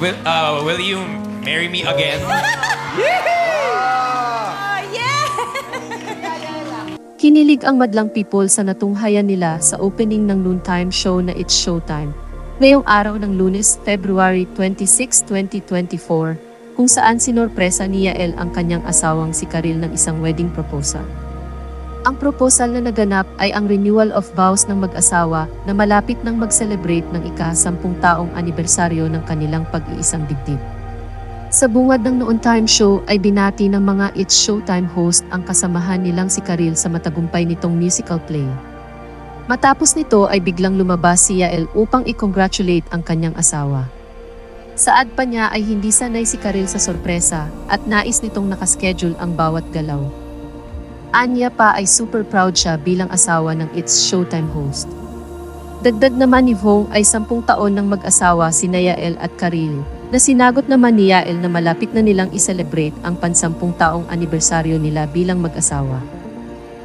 Will, uh, will you marry me again? Kinilig ang madlang people sa natunghayan nila sa opening ng noontime show na It's Showtime. Ngayong araw ng lunes, February 26, 2024, kung saan sinorpresa ni Yael ang kanyang asawang si Karil ng isang wedding proposal. Ang proposal na naganap ay ang renewal of vows ng mag-asawa na malapit nang mag-celebrate ng ika-sampung taong anibersaryo ng kanilang pag-iisang dibdib. Sa bungad ng noon time show ay binati ng mga It's Showtime host ang kasamahan nilang si Karil sa matagumpay nitong musical play. Matapos nito ay biglang lumabas si Yael upang i-congratulate ang kanyang asawa. Saad pa niya ay hindi sanay si Karil sa sorpresa at nais nitong nakaschedule ang bawat galaw. Anya pa ay super proud siya bilang asawa ng It's Showtime host. Dagdag naman ni Vong ay sampung taon ng mag-asawa si Yael at Karil, na sinagot naman ni Yael na malapit na nilang i-celebrate ang pansampung taong anibersaryo nila bilang mag-asawa.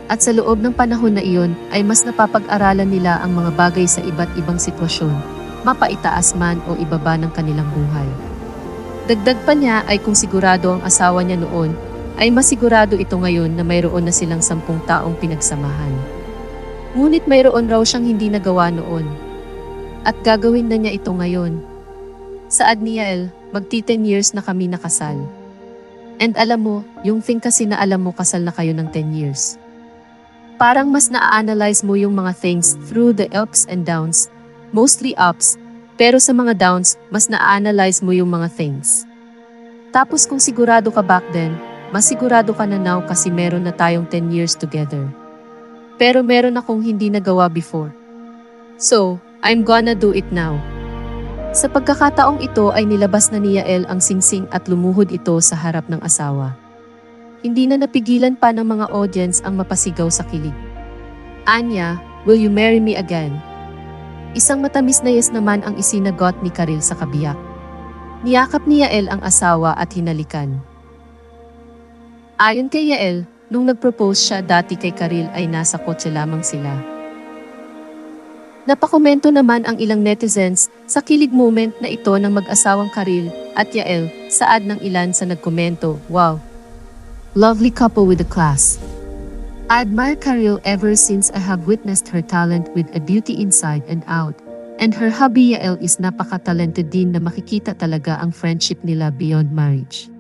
At sa loob ng panahon na iyon ay mas napapag-aralan nila ang mga bagay sa iba't ibang sitwasyon, mapaitaas man o ibaba ng kanilang buhay. Dagdag pa niya ay kung sigurado ang asawa niya noon, ay masigurado ito ngayon na mayroon na silang sampung taong pinagsamahan. Ngunit mayroon raw siyang hindi nagawa noon. At gagawin na niya ito ngayon. Saad ni Yael, magti 10 years na kami nakasal. And alam mo, yung thing kasi na alam mo kasal na kayo ng 10 years. Parang mas na-analyze mo yung mga things through the ups and downs, mostly ups, pero sa mga downs, mas na-analyze mo yung mga things. Tapos kung sigurado ka back then, mas sigurado ka na now kasi meron na tayong 10 years together. Pero meron akong hindi nagawa before. So, I'm gonna do it now. Sa pagkakataong ito ay nilabas na ni Yael ang singsing at lumuhod ito sa harap ng asawa. Hindi na napigilan pa ng mga audience ang mapasigaw sa kilig. Anya, will you marry me again? Isang matamis na yes naman ang isinagot ni Karil sa kabiyak. Niyakap ni Yael ang asawa at hinalikan. Ayon kay Yael, nung nag-propose siya dati kay Karil ay nasa kotse lamang sila. Napakomento naman ang ilang netizens sa kilig moment na ito ng mag-asawang Karil at Yael saad ng ilan sa nagkomento, Wow! Lovely couple with a class. I admire Karil ever since I have witnessed her talent with a beauty inside and out. And her hubby Yael is napaka-talented din na makikita talaga ang friendship nila beyond marriage.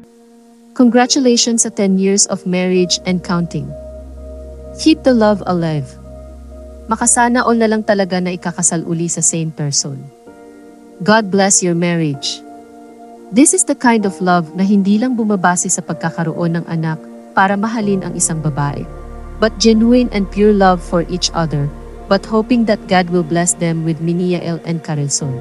Congratulations sa 10 years of marriage and counting. Keep the love alive. Makasana all na lang talaga na ikakasal uli sa same person. God bless your marriage. This is the kind of love na hindi lang bumabase sa pagkakaroon ng anak para mahalin ang isang babae, but genuine and pure love for each other, but hoping that God will bless them with Miniael and Carilson.